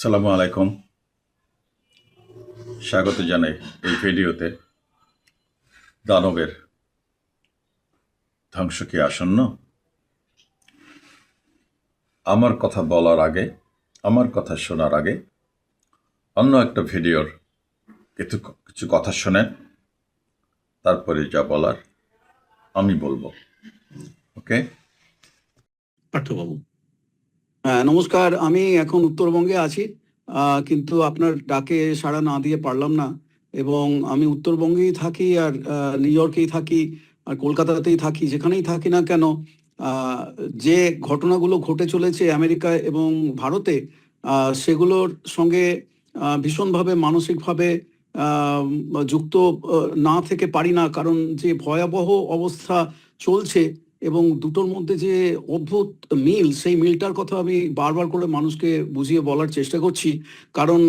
সালামু আলাইকুম। স্বাগত জানাই এই ভিডিওতে। দানবের ধ্বংস কি আসন্ন? আমার কথা বলার আগে, আমার কথা শোনার আগে, অন্য একটা ভিডিওর কিছু কিছু কথা শোনেন, তারপরে যা বলার আমি বলব। ওকে? পার্থবাবু হ্যাঁ নমস্কার। আমি এখন উত্তরবঙ্গে আছি। কিন্তু আপনার ডাকে সাড়া না দিয়ে পারলাম না এবং আমি উত্তরবঙ্গেই থাকি আর নিউ ইয়র্কেই থাকি আর কলকাতাতেই থাকি, যেখানেই থাকি না কেন যে ঘটনাগুলো ঘটে চলেছে আমেরিকায় এবং ভারতে সেগুলোর সঙ্গে ভীষণভাবে মানসিকভাবে যুক্ত না থেকে পারি না। কারণ যে ভয়াবহ অবস্থা চলছে এবং দুটোর মধ্যে যে অদ্ভুত মিল, সেই মিলটার কথা আমি বারবার করে মানুষকে বুঝিয়ে বলার চেষ্টা করছি। কারণ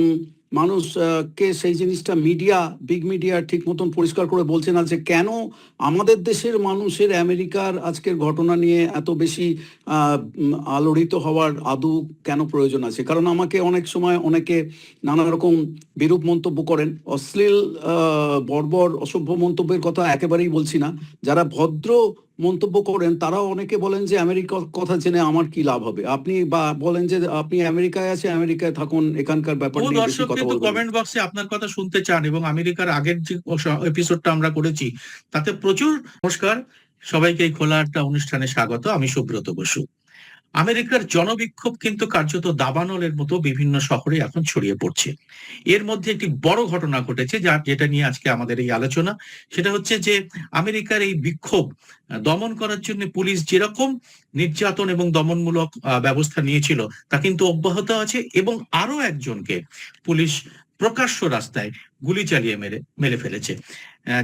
মানুষকে সেই জিনিসটা মিডিয়া বিগ মিডিয়া ঠিক মতন পরিষ্কার করে বলছে না যে কেন আমাদের দেশের মানুষের আমেরিকার আজকের ঘটনা নিয়ে এত বেশি আলোড়িত হওয়ার আদৌ কেন প্রয়োজন আছে? কারণ আমাকে অনেক সময় অনেকে নানা রকম বিরূপ মন্তব্য করেন। অশ্লীল বর্বর, অসভ্য মন্তব্যের কথা একেবারেই বলছি না। যারা ভদ্র মন্তব্য করেন তারাও অনেকে বলেন যে আমেরিকার কথা জেনে আমার কি লাভ হবে? আপনি বা বলেন যে আপনি আমেরিকায় আছে আমেরিকায় থাকুন এখানকার ব্যাপার নিয়ে দর্শক কিন্তু কমেন্ট বক্সে আপনার কথা শুনতে চান এবং আমেরিকার আগের যে এপিসোডটা আমরা করেছি তাতে প্রচুর নমস্কার। সবাইকে এই খোলা একটা অনুষ্ঠানে স্বাগত। আমি সুব্রত বসু। আমেরিকার জনবিক্ষোভ কিন্তু কার্যত দাবানলের মতো বিভিন্ন শহরে এখন ছড়িয়ে পড়ছে। এর মধ্যে একটি বড় ঘটনা ঘটেছে, যা যেটা নিয়ে আজকে আমাদের এই আলোচনা। সেটা হচ্ছে যে, আমেরিকার এই বিক্ষোভ দমন করার জন্য পুলিশ যেরকম নির্যাতন এবং দমনমূলক ব্যবস্থা নিয়েছিল, তা কিন্তু অব্যাহত আছে এবং আরও একজনকে পুলিশ প্রকাশ্য রাস্তায় গুলি চালিয়ে মেরে মেরে ফেলেছে।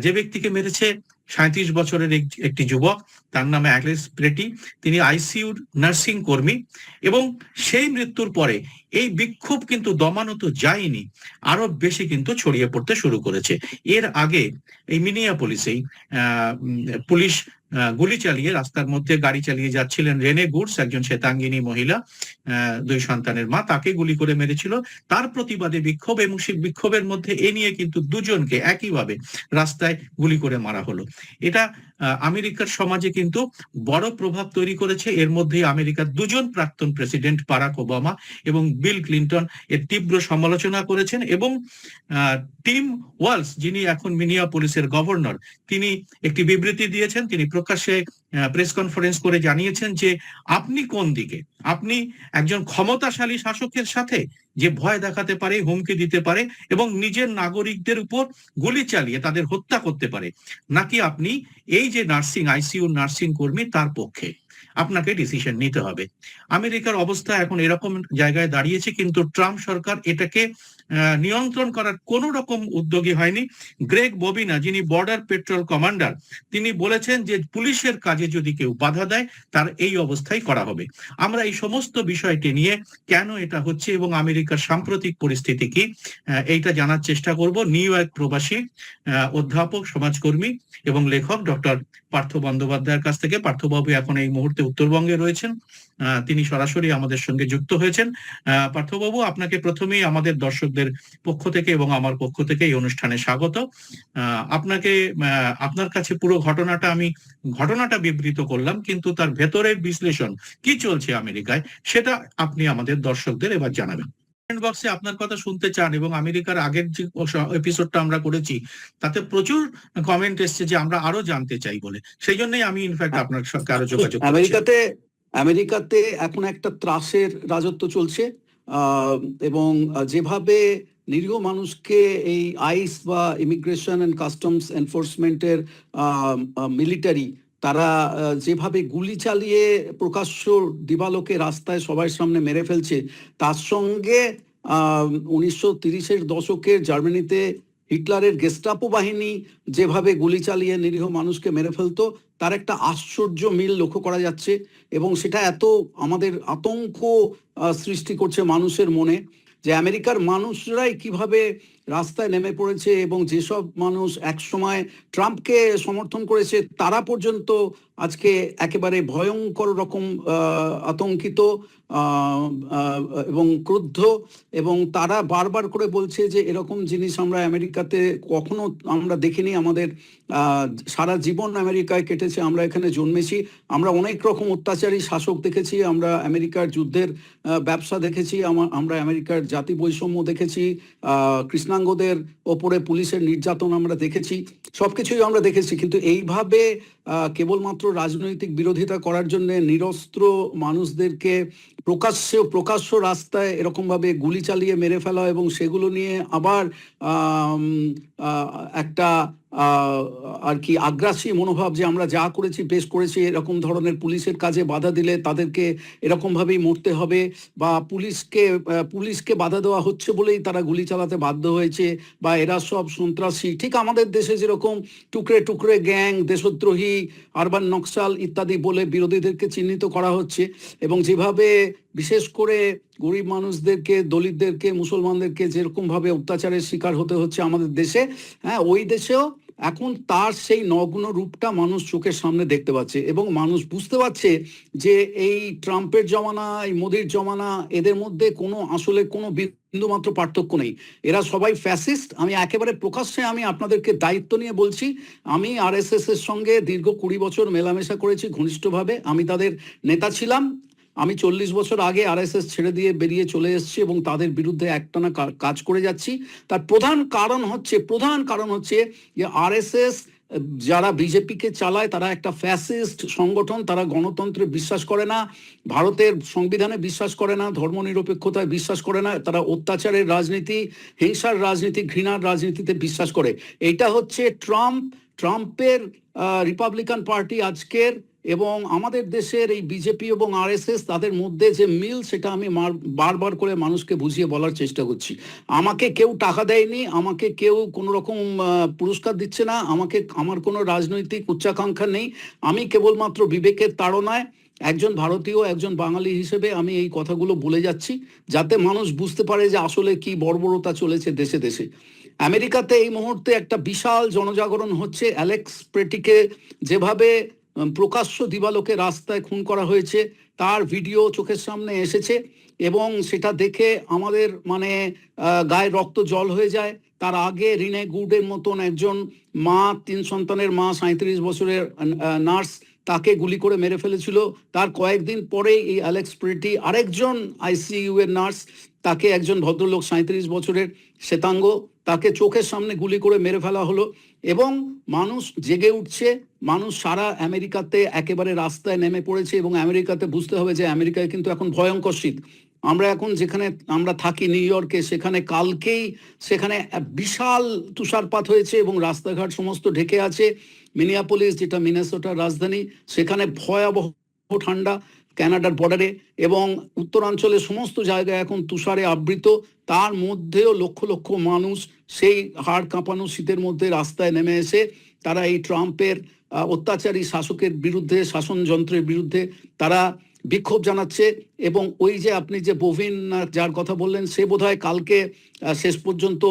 যে ব্যক্তিকে মেরেছে সাঁত্রিশ বছরের এক- একটি যুবক তার নামে অ্যালেক্স প্রেটি, তিনি আইসিইউর নার্সিং কর্মী এবং সেই মৃত্যুর পরে এই বিক্ষোভ কিন্তু দমানো তো যায়নি, আরও বেশি কিন্তু ছড়িয়ে পড়তে শুরু করেছে। এর আগে এই মিনিয়া পুলিশেই পুলিশ গুলি চালিয়ে রাস্তার মধ্যে গাড়ি চালিয়ে যাচ্ছিলেন রেনে গুডস, একজন শ্বেতাঙ্গিনী মহিলা দুই সন্তানের মা, তাকে গুলি করে মেরেছিল। তার প্রতিবাদে বিক্ষোভ এবং সেই বিক্ষোভের মধ্যে এ নিয়ে কিন্তু দুজনকে একইভাবে রাস্তায় গুলি করে মারা হলো। এটা আমেরিকার সমাজে কিন্তু বড় প্রভাব তৈরি করেছে। এর মধ্যে আমেরিকার দুজন প্রাক্তন প্রেসিডেন্ট পারাক ওবামা এবং বিল ক্লিন্টন, এর তীব্র সমালোচনা করেছেন এবং টিম ওয়ালস, যিনি এখন মিনিয়া পুলিশের গভর্নর, তিনি একটি বিবৃতি দিয়েছেন। তিনি প্রকাশ্যে প্রেস কনফারেন্স করে জানিয়েছেন যে, আপনি কোন দিকে? আপনি একজন ক্ষমতাশালী শাসকের সাথে যে ভয় দেখাতে পারে, হুমকি দিতে পারে এবং নিজের নাগরিকদের উপর গুলি চালিয়ে তাদের হত্যা করতে পারে, নাকি আপনি এই যে নার্সিং, আইসিইউ নার্সিং কর্মী তার পক্ষে? আপনাকে ডিসিশন নিতে হবে। আমেরিকার অবস্থা এখন এরকম জায়গায় দাঁড়িয়েছে, কিন্তু ট্রাম্প সরকার এটাকে নিয়ন্ত্রণ করার কোনো রকম উদ্যোগী হয়নি। গ্রেগ ববিনা, যিনি বর্ডার পেট্রোল কমান্ডার, তিনি বলেছেন যে পুলিশের কাজে যদি কেউ বাধা দেয়, তার এই অবস্থাই করা হবে। আমরা এই সমস্ত বিষয়টি নিয়ে কেন এটা হচ্ছে এবং আমেরিকার সাম্প্রতিক পরিস্থিতি কি এইটা জানার চেষ্টা করব। নিউ ইয়র্ক প্রবাসী অধ্যাপক, সমাজকর্মী এবং লেখক ডক্টর পার্থ বন্দ্যোপাধ্যায়ের কাছ থেকে। পার্থবাবু, এখন এই মুহূর্তে উত্তরবঙ্গে রয়েছেন। তিনি সরাসরি আমাদের সঙ্গে যুক্ত হয়েছেন। পার্থবাবু, আপনাকে প্রথমেই আমাদের দর্শকদের পক্ষ থেকে এবং আমার পক্ষ থেকে এই অনুষ্ঠানে স্বাগত। আপনাকে আপনার কাছে পুরো ঘটনাটা আমি, ঘটনাটা বিবৃত করলাম, কিন্তু তার ভেতরের বিশ্লেষণ কি চলছে আমেরিকায়, সেটা আপনি আমাদের দর্শকদের এবার জানাবেন। কমেন্ট বক্সে আপনার কথা শুনতে চান এবং আমেরিকার আগের যে এপিসোডটা আমরা করেছি, তাতে প্রচুর কমেন্ট এসছে যে আমরা আরও জানতে চাই বলে। সেই জন্যই আমি ইনফ্যাক্ট আপনার সঙ্গে আরও যোগাযোগ আমেরিকাতে আমেরিকাতে এখন একটা ত্রাসের রাজত্ব চলছে এবং যেভাবে নিরীহ মানুষকে এই আইস বা ইমিগ্রেশন এন্ড কাস্টমস এনফোর্সমেন্টের মিলিটারি তারা যেভাবে গুলি চালিয়ে প্রকাশ্য দিবালোকে রাস্তায় সবার সামনে মেরে ফেলছে, তার সঙ্গে উনিশশো তিরিশের দশকের জার্মানিতে হিটলারের গেস্টাপো বাহিনী যেভাবে গুলি চালিয়ে নিরীহ মানুষকে মেরে ফেলতো, তার একটা আশ্চর্য মিল লক্ষ্য করা যাচ্ছে এবং সেটা এত আমাদের আতঙ্ক সৃষ্টি করছে মানুষের মনে যে আমেরিকার মানুষরাই কীভাবে রাস্তায় নেমে পড়েছে এবং যেসব মানুষ একসময় ট্রাম্পকে সমর্থন করেছে তারা পর্যন্ত আজকে একেবারে ভয়ঙ্কর রকম আতঙ্কিত এবং ক্রুদ্ধ এবং তারা বারবার করে বলছে যে এরকম জিনিস আমরা আমেরিকাতে কখনো আমরা দেখিনি। আমাদের সারা জীবন আমেরিকায় কেটেছে আমরা এখানে জন্মেছি। আমরা অনেক রকম অত্যাচারী শাসক দেখেছি আমরা আমেরিকার যুদ্ধের ব্যবসা দেখেছি আমরা আমেরিকার জাতি বৈষম্য দেখেছি আহ, কৃষ্ণাঙ্গদের ওপরে পুলিশের নির্যাতন আমরা দেখেছি সবকিছুই আমরা দেখেছি কিন্তু এইভাবে কেবলমাত্র রাজনৈতিক বিরোধিতা করার জন্য নিরস্ত্র মানুষদেরকে প্রকাশ্য প্রকাশ্য রাস্তায় এরকম ভাবে গুলি চালিয়ে মেরে ফেলা এবং সেগুলো নিয়ে আবার একটা আর কি আগ্রাসী মনোভাব যে আমরা যা করেছি, পেশ করেছি, এরকম ধরনের পুলিশের কাজে বাধা দিলে তাদেরকে এরকম ভাবেই মরতে হবে বা পুলিশকে পুলিশকে বাধা দেওয়া হচ্ছে বলেই তারা গুলি চালাতে বাধ্য হয়েছে বা এরা সব সন্ত্রাসী। ঠিক আমাদের দেশে যেরকম টুকরে টুকরে গ্যাং, দেশদ্রোহী আরবান নকশাল ইত্যাদি বলে বিরোধীদেরকে চিহ্নিত করা হচ্ছে এবং যেভাবে বিশেষ করে গরিব মানুষদেরকে, দলিতদেরকে, মুসলমানদেরকে যেরকম ভাবে অত্যাচারের শিকার হতে হচ্ছে আমাদের দেশে হ্যাঁ ওই দেশেও এখন তার সেই নগ্ন রূপটা মানুষ চোখের সামনে দেখতে পাচ্ছে এবং মানুষ বুঝতে পারছে যে এই ট্রাম্পের জমানা, এই মোদির জমানা, এদের মধ্যে কোনো আসলে কোনো বিন্দু মাত্র পার্থক্য নেই। এরা সবাই ফ্যাসিস্ট আমি একেবারে প্রকাশ্যে আমি আপনাদেরকে দায়িত্ব নিয়ে বলছি, আমি আরএসএস এর সঙ্গে দীর্ঘ কুড়ি বছর মেলামেশা করেছি ঘনিষ্ঠভাবে। আমি তাদের নেতা ছিলাম। আমি চল্লিশ বছর আগে আরএসএস ছেড়ে দিয়ে বেরিয়ে চলে এসেছি এবং তাদের বিরুদ্ধে একটানা কাজ করে যাচ্ছি। তার প্রধান কারণ হচ্ছে, প্রধান কারণ হচ্ছে যে আরএসএস, যারা বিজেপিকে চালায়, তারা একটা ফ্যাসিস্ট সংগঠন, তারা গণতন্ত্রে বিশ্বাস করে না, ভারতের সংবিধানে বিশ্বাস করে না, ধর্মনিরপেক্ষতায় বিশ্বাস করে না, তারা অত্যাচারের রাজনীতি, হিংসার রাজনীতি, ঘৃণার রাজনীতিতে বিশ্বাস করে। এটা হচ্ছে ট্রাম্প, ট্রাম্পের রিপাবলিকান পার্টি আজকের এবং আমাদের দেশের এই বিজেপি এবং আরএসএস তাদের মধ্যে যে মিল, সেটা আমি বারবার করে মানুষকে বুঝিয়ে বলার চেষ্টা করছি। আমাকে কেউ টাকা দেয়নি, আমাকে কেউ কোনো রকম পুরস্কার দিচ্ছে না, আমাকে, আমার কোনো রাজনৈতিক উচ্চাকাঙ্ক্ষা নেই। আমি কেবলমাত্র বিবেকের তাড়নায় একজন ভারতীয়, একজন বাঙালি হিসেবে আমি এই কথাগুলো বলে যাচ্ছি, যাতে মানুষ বুঝতে পারে যে আসলে কি বর্বরতা চলেছে দেশে দেশে। আমেরিকাতে এই মুহূর্তে একটা বিশাল জনজাগরণ হচ্ছে। অ্যালেক্স প্রেটিকে যেভাবে প্রকাশ্য দিবালোকে রাস্তায় খুন করা হয়েছে। তার ভিডিও চোখের সামনে এসেছে এবং সেটা দেখে আমাদের মানে গায়ে রক্ত জল হয়ে যায়। তার আগে রিনে গুডের মতন একজন মা, তিন সন্তানের মা সাঁত্রিশ বছরের নার্স তাকে গুলি করে মেরে ফেলেছিল। তার কয়েকদিন পরেই এই অ্যালেক্স প্রেটি আরেকজন আইসিইউ এর নার্স তাকে একজন ভদ্রলোক সাঁত্রিশ বছরের শ্বেতাঙ্গ তাকে চোখের সামনে গুলি করে মেরে ফেলা হলো এবং মানুষ জেগে উঠছে, মানুষ সারা আমেরিকাতে একেবারে রাস্তায় নেমে পড়েছে এবং আমেরিকাতে বুঝতে হবে যে আমেরিকায় কিন্তু এখন ভয়ঙ্কর শীত। আমরা এখন যেখানে আমরা থাকি, নিউ ইয়র্কে, সেখানে কালকেই সেখানে বিশাল তুষারপাত হয়েছে এবং রাস্তাঘাট সমস্ত ঢেকে আছে। মিনিয়াপোলিস, যেটা মিনেসোটার রাজধানী, সেখানে ভয়াবহ ঠান্ডা কানাডার বর্ডারে এবং উত্তরাঞ্চলের সমস্ত জায়গায় এখন তুষারে আবৃত। তার মধ্যেও লক্ষ লক্ষ মানুষ সেই হাড় কাঁপানো শীতের মধ্যে রাস্তায় নেমে এসে তারা এই ট্রাম্পের অত্যাচারী শাসকের বিরুদ্ধে শাসনযন্ত্রের বিরুদ্ধে তারা বিক্ষোভ জানাচ্ছে এবং ওই যে আপনি যে বভিন যার কথা বললেন সে বোধহয় কালকে শেষ পর্যন্ত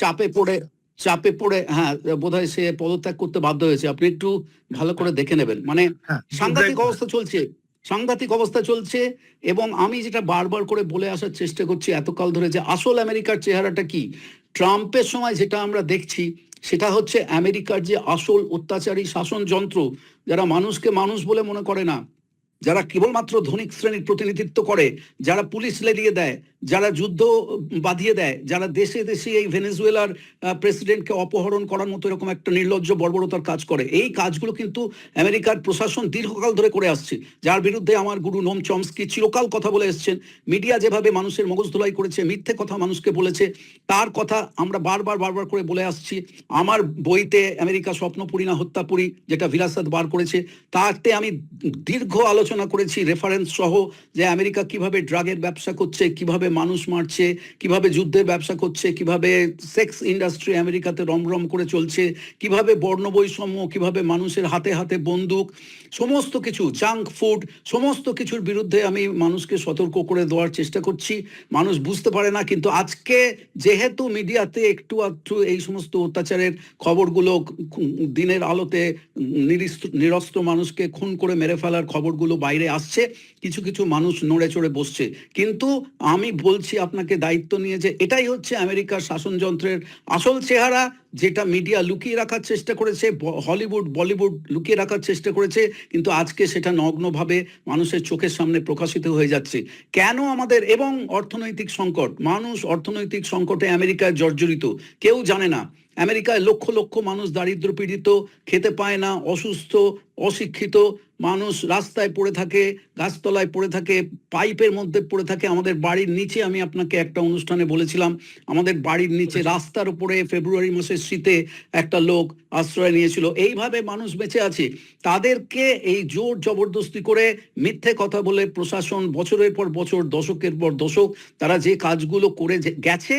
চাপে পড়ে চাপে পড়ে হ্যাঁ বোধহয় সে পদত্যাগ করতে বাধ্য হয়েছে। আপনি একটু ভালো করে দেখে নেবেন। মানে হ্যাঁ, সাংঘাতিক অবস্থা চলছে। সাংঘাতিক অবস্থা চলছে এবং আমি যেটা বারবার করে বলে আসার চেষ্টা করছি এতকাল ধরে যে আসল আমেরিকার চেহারাটা কি? ট্রাম্পের সময় যেটা আমরা দেখছি সেটা হচ্ছে আমেরিকার যে আসল অত্যাচারী শাসন যন্ত্র যারা মানুষকে মানুষ বলে মনে করে না যারা কেবলমাত্র ধনিক শ্রেণির প্রতিনিধিত্ব করে, যারা পুলিশ লেলিয়ে দেয়, যারা যুদ্ধ বাঁধিয়ে দেয়, যারা দেশে দেশে এই ভেনেজুয়েলার প্রেসিডেন্টকে অপহরণ করার মতো এরকম একটা নির্লজ্জ বর্বরতার কাজ করে। এই কাজগুলো কিন্তু আমেরিকার প্রশাসন দীর্ঘকাল ধরে করে আসছে। যার বিরুদ্ধে আমার গুরু নোম চমস্কি চিরকাল কথা বলে এসছেন। মিডিয়া যেভাবে মানুষের মগজ ধোলাই করেছে, মিথ্যে কথা মানুষকে বলেছে, তার কথা আমরা বারবার বারবার করে বলে আসছি। আমার বইতে আমেরিকা স্বপ্নপুরী না হত্যাপুরী যেটা ভিরাসাত বার করেছে, তাতে আমি দীর্ঘ আলোচনা আলোচনা করেছি রেফারেন্স সহ যে আমেরিকা কীভাবে ড্রাগের ব্যবসা করছে, কীভাবে মানুষ মারছে, কীভাবে যুদ্ধের ব্যবসা করছে, কীভাবে সেক্স ইন্ডাস্ট্রি আমেরিকাতে রমরম করে চলছে, কীভাবে বর্ণবৈষম্য, কীভাবে মানুষের হাতে হাতে বন্দুক, সমস্ত কিছু জাঙ্ক ফুড সমস্ত কিছুর বিরুদ্ধে আমি মানুষকে সতর্ক করে দেওয়ার চেষ্টা করছি। মানুষ বুঝতে পারে না, কিন্তু আজকে যেহেতু মিডিয়াতে একটু আধটু এই সমস্ত অত্যাচারের খবরগুলো দিনের আলোতে নিরিস্ত- নিরস্ত্র মানুষকে খুন করে মেরে ফেলার খবরগুলো বাইরে আসছে, কিছু কিছু মানুষ নড়ে চড়ে বসছে। কিন্তু আমি বলছি আপনাকে দায়িত্ব নিয়ে যে এটাই হচ্ছে আমেরিকার শাসনযন্ত্রের আসল চেহারা, যেটা মিডিয়া লুকিয়ে রাখার চেষ্টা করেছে হলিউড, বলিউড লুকিয়ে রাখার চেষ্টা করেছে, কিন্তু আজকে সেটা নগ্নভাবে মানুষের চোখের সামনে প্রকাশিত হয়ে যাচ্ছে। কেন আমাদের, এবং অর্থনৈতিক সংকট, মানুষ অর্থনৈতিক সংকটে আমেরিকায় জর্জরিত, কেউ জানে না। আমেরিকায় লক্ষ লক্ষ মানুষ দারিদ্র পীড়িত খেতে পায় না অসুস্থ অশিক্ষিত মানুষ রাস্তায় পড়ে থাকে গাছতলায় পড়ে থাকে পাইপের মধ্যে পড়ে থাকে। আমাদের বাড়ির নিচে আমি আপনাকে একটা অনুষ্ঠানে বলেছিলাম আমাদের বাড়ির নিচে রাস্তার উপরে ফেব্রুয়ারি মাসের শীতে একটা লোক আশ্রয় নিয়েছিল। এইভাবে মানুষ বেঁচে আছে। তাদেরকে এই জোর জবরদস্তি করে মিথ্যে কথা বলে প্রশাসন বছরের পর বছর দশকের পর দশক তারা যে কাজগুলো করে গেছে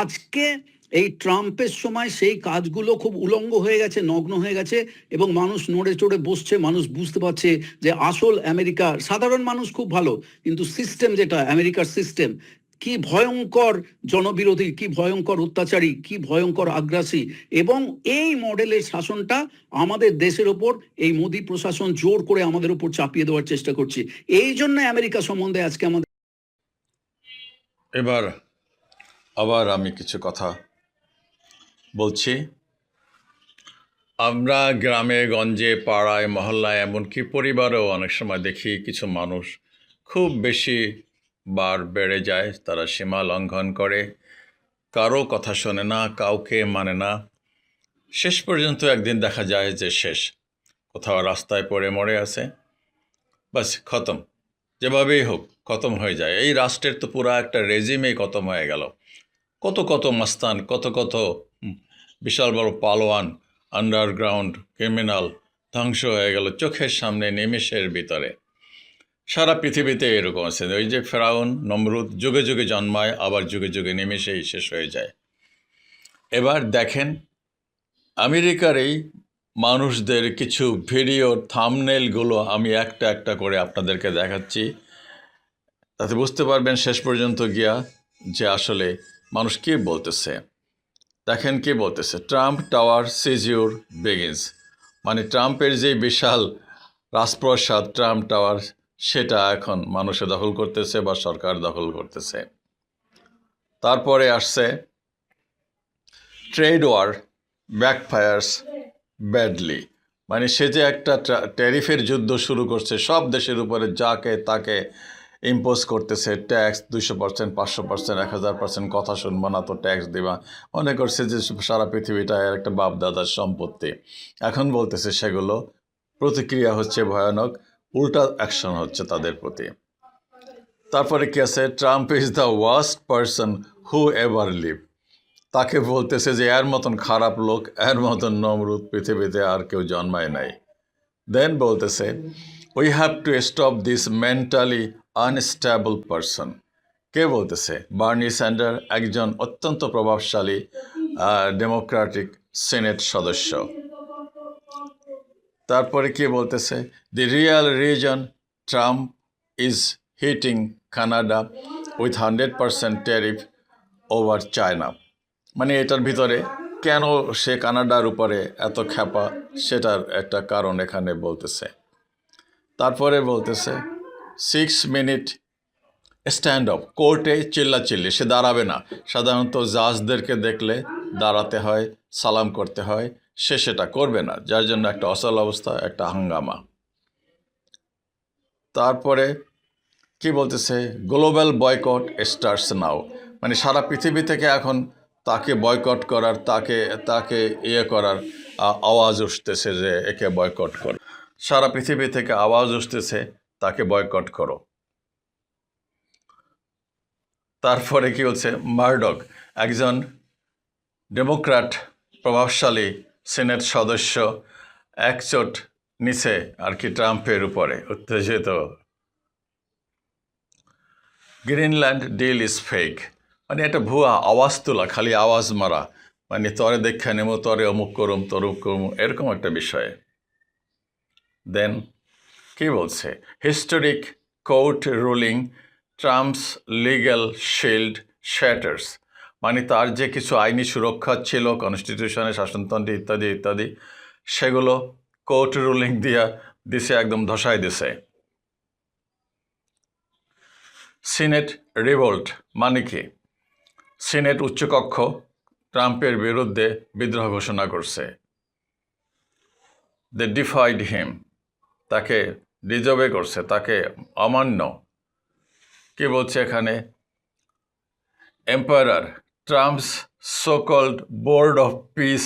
আজকে এই ট্রাম্পের সময় সেই কাজগুলো খুব উলঙ্গ হয়ে গেছে, নগ্ন হয়ে গেছে এবং মানুষ নড়ে চড়ে বসছে, মানুষ বুঝতে পারছে যে আসল আমেরিকা সাধারণ মানুষ খুব ভালো, কিন্তু সিস্টেম যেটা, আমেরিকার সিস্টেম কি ভয়ঙ্কর জনবিরোধী, কি ভয়ঙ্কর অত্যাচারী, কি ভয়ঙ্কর আগ্রাসী এবং এই মডেলের শাসনটা আমাদের দেশের ওপর, এই মোদী প্রশাসন জোর করে আমাদের উপর চাপিয়ে দেওয়ার চেষ্টা করছে। এই জন্য আমেরিকা সম্বন্ধে আজকে আমাদের এবার আবার আমি কিছু কথা বলছি, আমরা গ্রামে, গঞ্জে, পাড়ায়, মহল্লায় এমনকি পরিবারেও অনেক সময় দেখি কিছু মানুষ খুব বেশি বার বেড়ে যায়, তারা সীমা লঙ্ঘন করে, কারও কথা শোনে না, কাউকে মানে না। শেষ পর্যন্ত একদিন দেখা যায় যে শেষ, কোথাও রাস্তায় পড়ে মরে আছে। বাস, খতম। যেভাবেই হোক, খতম হয়ে যায়। এই রাষ্ট্রের তো পুরো একটা রেজিমেই খতম হয়ে গেল। কত কত মাস্তান, কত কত বিশাল বড় পালোয়ান আন্ডারগ্রাউন্ড ক্রিমিনাল ধ্বংস হয়ে গেল চোখের সামনে নিমেষের ভিতরে। সারা পৃথিবীতে এরকম আছে। ওই যে ফেরাউন, নমরুদ যুগে যুগে জন্মায়, আবার যুগে যুগে নিমেষেই শেষ হয়ে যায়। এবার দেখেন, আমেরিকার এই মানুষদের কিছু ভিডিও থামনেলগুলো আমি একটা একটা করে আপনাদেরকে দেখাচ্ছি। তাতে বুঝতে পারবেন শেষ পর্যন্ত গিয়া যে আসলে মানুষ কি বলতেছে। দেখেন কি বলতেছে, ট্রাম্প টাওয়ার সিজিউর বেগিনস। মানে ট্রাম্পের যে বিশাল রাজপ্রসাদ, ট্রাম্প টাওয়ার, সেটা এখন মানুষে দখল করতেছে বা সরকার দখল করতেছে। তারপরে আসছে ট্রেড ওয়ার ব্যাকফায়ার্স ব্যাডলি। মানে সে যে একটা ট্যারিফের যুদ্ধ শুরু করছে, সব দেশের উপরে যাকে তাকে ইম্পোজ করতেছে ট্যাক্স দুইশো পার্সেন্ট পাঁচশো পার্সেন্ট এক হাজার পার্সেন্ট কথা শুনব না তো ট্যাক্স দিবা। মনে করছে যে সারা পৃথিবীটা একটা বাপ দাদার সম্পত্তি। এখন বলতেছে সেগুলো প্রতিক্রিয়া হচ্ছে ভয়ানক, উল্টা অ্যাকশন হচ্ছে তাদের প্রতি। তারপরে কি আছে? Trump is the worst person who ever live তাকে বলতেছে যে এর মতন খারাপ লোক, এর মতন নমরুদ পৃথিবীতে আর কেউ জন্মায় নাই। দেন বলতেছে we have to stop this mentally unstable person কে বলতেছে? বার্নি স্যান্ডার একজন অত্যন্ত প্রভাবশালী ডেমোক্রেটিক সিনেট সদস্য। তারপরে কে বলতেছে? The real reason Trump is hitting Canada with hundred percent tariff over China মানে এটার ভিতরে কেন সে কানাডার উপরে এত খ্যাপা, সেটার একটা কারণ এখানে বলতেছে। তারপরে বলতেছে সিক্স মিনিট স্ট্যান্ড আপ কোর্টে চিল্লাচিল্লি, সে দাঁড়াবে না। সাধারণত জাজদেরকে দেখলে দাঁড়াতে হয়, সালাম করতে হয়, সে সেটা করবে না। যার জন্য একটা অচল অবস্থা, একটা হাঙ্গামা। তারপরে কি বলতেছে? গ্লোবাল বয়কট স্টার্স নাও মানে সারা পৃথিবী থেকে এখন তাকে বয়কট করার, তাকে তাকে ইয়ে করার আওয়াজ উঠতেছে যে একে বয়কট কর। সারা পৃথিবী থেকে আওয়াজ উঠতেছে তাকে বয়কট করো। তারপরে কি হচ্ছে? মার্ডক, একজন ডেমোক্র্যাট, প্রভাবশালী সিনেট সদস্য, একচোট নিচে আর কি ট্রাম্পের উপরে, উত্তেজিত। Greenland deal is fake. মানে এটা ভুয়া, আওয়াজ তোলা, খালি আওয়াজ মারা। মানে তরে দেখা নেমো, তরে অমুক করুম, তরুক করুম, এরকম একটা বিষয়। দেন কি বলছে? Historic court ruling Trump's legal shield shatters মানে তার যে কিছু আইনি সুরক্ষা ছিল কনস্টিটিউশনে শাসনতন্ত্র ইত্যাদি ইত্যাদি, সেগুলো কোর্ট রুলিং দিয়া দিছে, একদম ধসাই দিছে। সিনেট রিভোল্ট মানে কি? সিনেট উচ্চকক্ষ ট্রাম্পের বিরুদ্ধে বিদ্রোহ ঘোষণা করছে। দে ডিফাইড হিম তাকে ডিজবে করছে, তাকে অমান্য। কি বলছে এখানে? Empire Trump's so called board of peace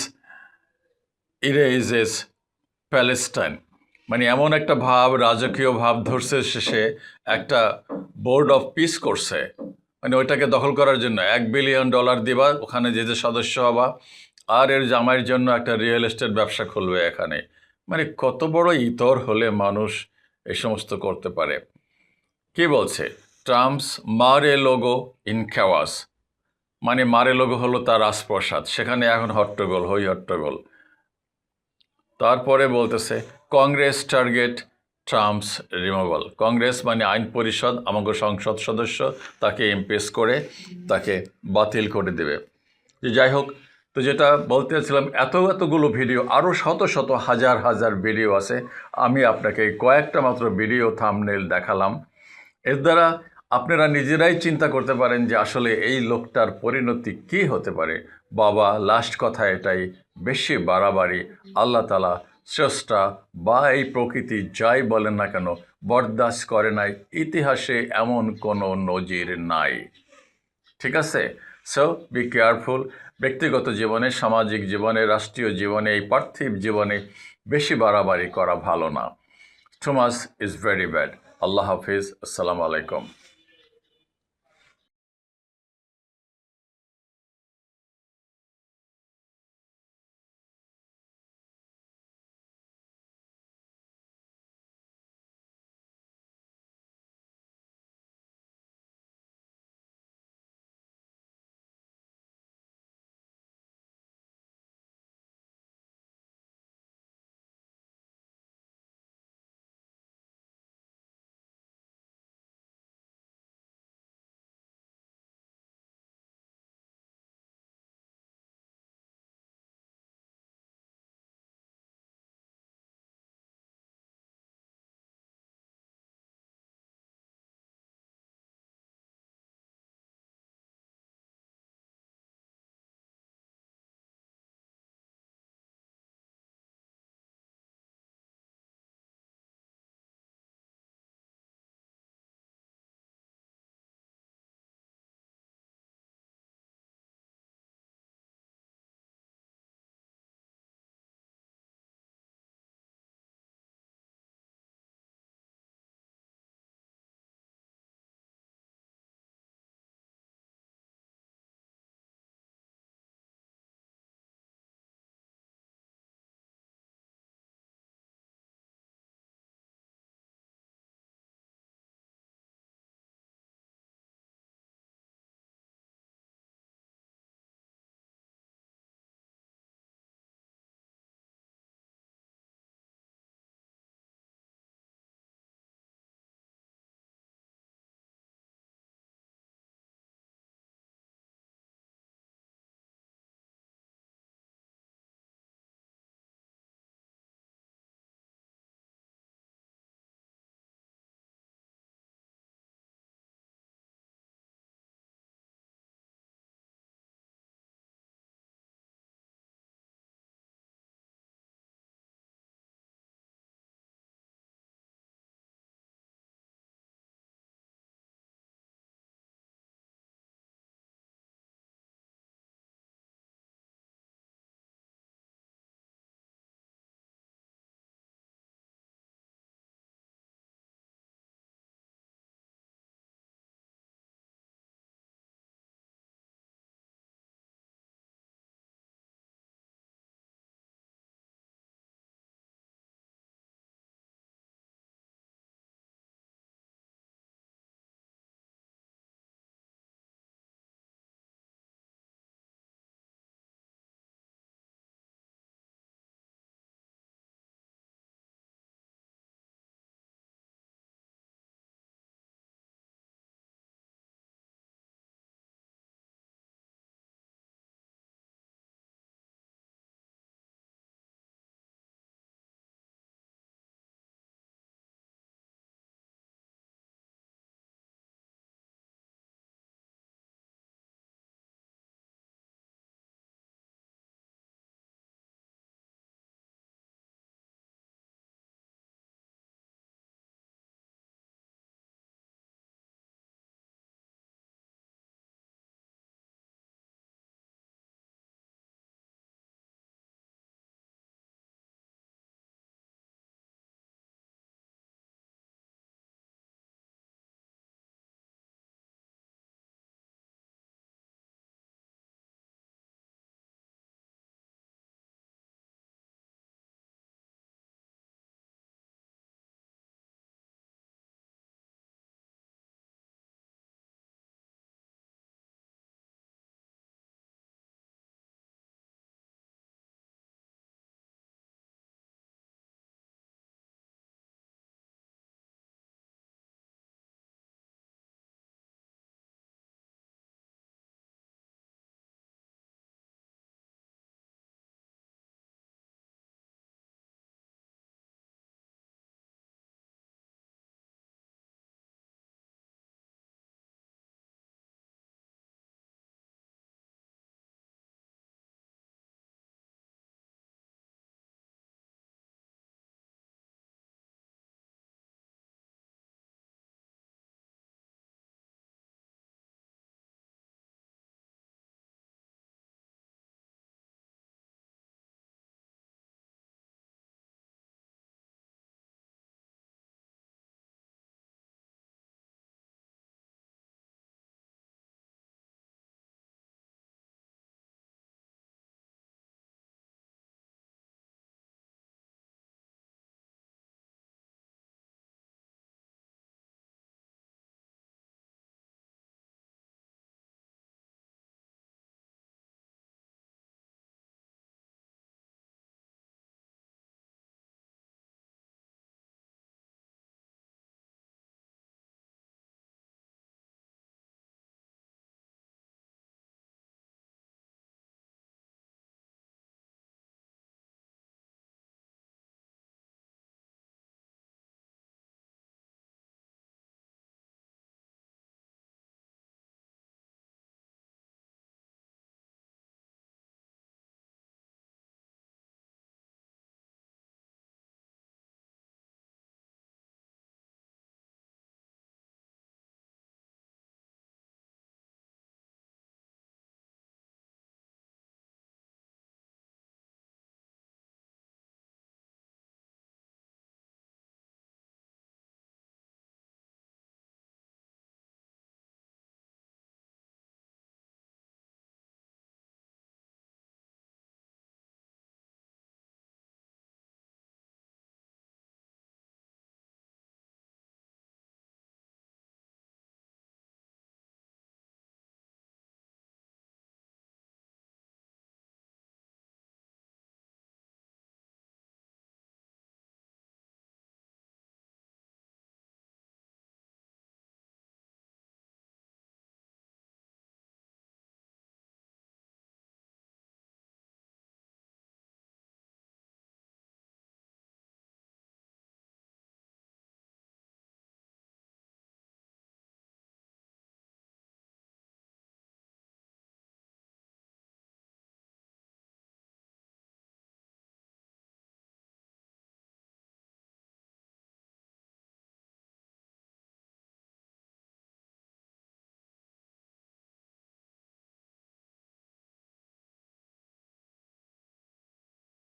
erases Palestine মানে এমন একটা ভাব, রাজকীয় ভাব ধরছে শেষে একটা বোর্ড অফ পিস করছে। মানে ওইটাকে দখল করার জন্য এক বিলিয়ন ডলার দিবা, ওখানে যে যে সদস্য হবা, আর এর জামাইয়ের জন্য একটা রিয়েল এস্টেট ব্যবসা খুলবে এখানে। মানে কত বড় ইতর হলে মানুষ এই সমস্ত করতে পারে। কি বলছে? ট্রাম্পস মারে লোগো ইন খেওয়াস। মানে মারে লোগো হলো তার রাজপ্রসাদ। সেখানে এখন হট্টগোল, হই হট্টগোল। তারপরে বলতেছে, Congress target Trump's removal. Congress মানে আইন পরিষদ আমাকে সংসদ সদস্য, তাকে এমপিএস করে, তাকে বাতিল করে দেবে। যাই হোক তো যেটা বলতে চাচ্ছিলাম এত এতগুলো ভিডিও আরও শত শত হাজার হাজার ভিডিও আছে। আমি আপনাকে কয়েকটা মাত্র ভিডিও থামনেল দেখালাম। এর দ্বারা আপনারা নিজেরাই চিন্তা করতে পারেন যে আসলে এই লোকটার পরিণতি কি হতে পারে। বাবা লাস্ট কথা এটাই, বেশি বাড়াবাড়ি, আল্লাহ তালা স্রষ্টা বা এই প্রকৃতি যাই বলেন না কেন বরদাস্ত করে নাই। ইতিহাসে এমন কোনো নজির নাই। ঠিক আছে? সো বি কেয়ারফুল ব্যক্তিগত জীবনে, সামাজিক জীবনে, রাষ্ট্রীয় জীবনে, এই পার্থিব জীবনে বেশি বাড়াবাড়ি করা ভালো না। Too much is very bad আল্লাহ হাফিজ। আসসালামু আলাইকুম।